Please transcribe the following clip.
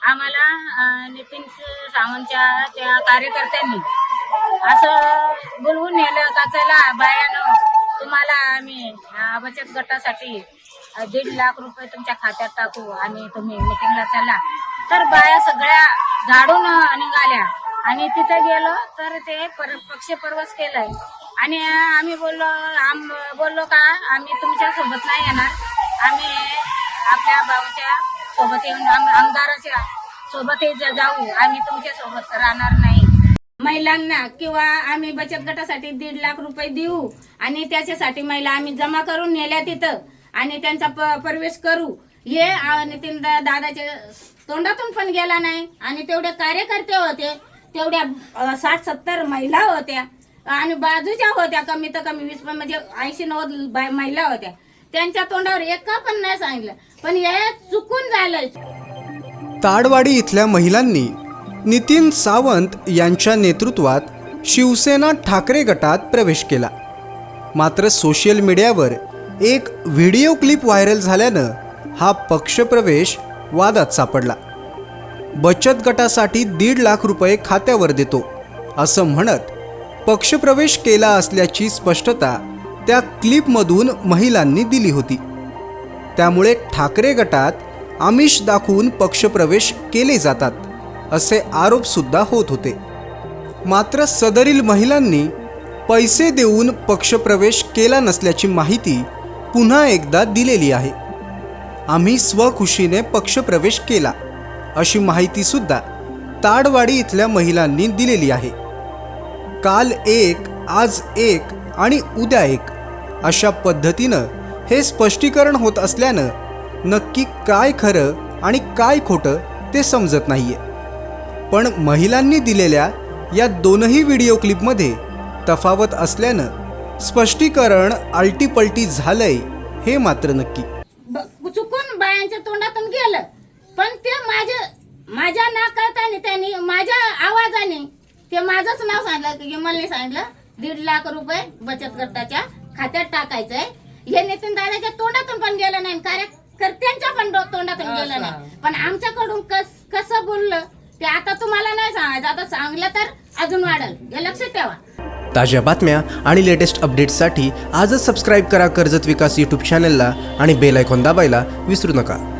आम्हाला नितीन सावंतच्या त्या कार्यकर्त्यांनी असं बोलवून नेलं का चला बायानं तुम्हाला आम्ही बचत गटासाठी दीड लाख रुपये तुमच्या खात्यात टाकू आणि तुम्ही मिटिंगला चला. तर बाया सगळ्या झाडून निघाल्या आणि तिथं गेलो तर ते पर पक्ष परवस केलंय. आणि आम्ही बोललो आम बोललो का आम्ही तुमच्यासोबत नाही येणार. आम्ही आपल्या भाऊच्या सोबत येऊन आम- आमदाराच्या सोबत जाऊ. आम्ही तुमच्यासोबत राहणार नाही. महिलांना किंवा आम्ही बचत गटासाठी दीड लाख रुपये देऊ आणि त्याच्यासाठी महिला आम्ही जमा करून नेल्या तिथं आणि त्यांचा प- प्रवेश करू. हे नितीन दादाच्या तोंडातून पण गेला नाही. आणि तेवढे कार्यकर्ते होते. तेवढ्या साठ सत्तर महिला होत्या. आणि बाजूच्या होत्या कमी तर कमी वीस म्हणजे ऐंशी नव्वद बाय- महिला होत्या. त्यांच्या तोंडावर एक पण नाही सांगितलं. पण हे चुकून झालंय. ताडवाडी इथल्या महिलांनी नितीन सावंत यांच्या नेतृत्वात शिवसेना ठाकरे गटात प्रवेश केला. मात्र सोशल मीडियावर एक व्हिडिओ क्लिप व्हायरल झाल्यानं हा पक्षप्रवेश वादात सापडला. बचत गटासाठी दीड लाख रुपये खात्यावर देतो असं म्हणत पक्षप्रवेश केला असल्याची स्पष्टता त्या क्लिपमधून महिलांनी दिली होती. त्यामुळे ठाकरे गटात आमिष दाखवून पक्षप्रवेश केले जातात असे आरोपसुद्धा होत होते. मात्र सदरील महिलांनी पैसे देऊन पक्षप्रवेश केला नसल्याची माहिती पुन्हा एकदा दिलेली आहे. आम्ही स्वखुशीने पक्षप्रवेश केला अशी माहितीसुद्धा ताडवाडी इथल्या महिलांनी दिलेली आहे. काल एक आज एक आणि उद्या एक. अशा पद्धतीनं हे स्पष्टीकरण होत असल्यानं नक्की काय खरं आणि काय खोटं ते समजत नाहीये. पण महिलांनी दिलेल्या या दोनही व्हिडिओ क्लिपमध्ये तफावत असल्यानं स्पष्टीकरण आलटीपलटी झालंय हे मात्र नक्की. चुकून बायांच्या तोंडातून गेलं. पण ते माझ्या माझ्या नाकारताने त्यांनी माझ्या आवाजाने ते माझंच नाव सांगितलं की मला सांगितलं दीड लाख रुपये बचत गटाच्या खात्यात टाकायचंय. हे नितीन दादाच्या तोंडातून पण गेलं नाही कार्यकर्त्यांच्या पण तोंडातून गेलं नाही. पण आमच्याकडून कस कसं बोललं ते आता तुम्हाला नाही सांगायचं. आता सांगलं तर अजून वाढल. हे लक्षात ठेवा. ताज्या बातम्या आणि लेटेस्ट अपडेट्ससाठी आजच सबस्क्राईब करा कर्जत विकास यूट्यूब चॅनलला आणि बेल आयकॉन दाबायला विसरू नका.